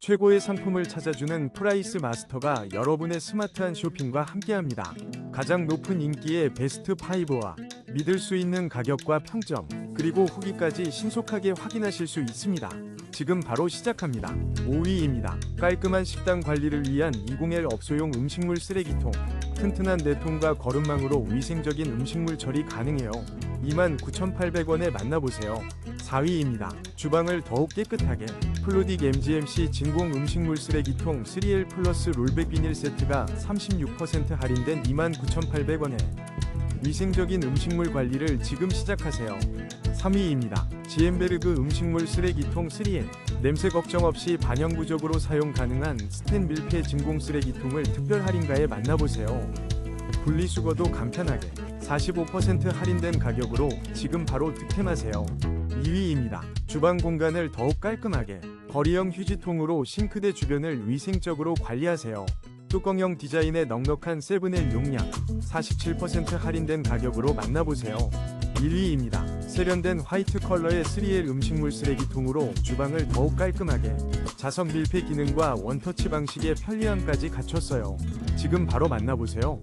최고의 상품을 찾아주는 프라이스 마스터가 여러분의 스마트한 쇼핑과 함께합니다. 가장 높은 인기의 베스트 5와 믿을 수 있는 가격과 평점, 그리고 후기까지 신속하게 확인하실 수 있습니다. 지금 바로 시작합니다. 5위입니다. 깔끔한 식당 관리를 위한 20L 업소용 음식물 쓰레기통. 튼튼한 내통과 거름망으로 위생적인 음식물 처리 가능해요. 29,800원에 만나보세요. 4위입니다. 주방을 더욱 깨끗하게 플루딕 MGMC 진공 음식물 쓰레기통 3L 플러스 롤백 비닐 세트가 36% 할인된 29,800원에 위생적인 음식물 관리를 지금 시작하세요. 3위입니다. 지엠베르그 음식물 쓰레기통 3L 냄새 걱정 없이 반영구적으로 사용 가능한 스텐 밀폐 진공 쓰레기통을 특별 할인가에 만나보세요. 분리수거도 간편하게 45% 할인된 가격으로 지금 바로 득템하세요. 2위입니다. 주방 공간을 더욱 깔끔하게 거리형 휴지통으로 싱크대 주변을 위생적으로 관리하세요. 뚜껑형 디자인의 넉넉한 세븐의 용량 47% 할인된 가격으로 만나보세요. 1위입니다. 세련된 화이트 컬러의 3L 음식물 쓰레기통으로 주방을 더욱 깔끔하게 자석 밀폐 기능과 원터치 방식의 편리함까지 갖췄어요. 지금 바로 만나보세요.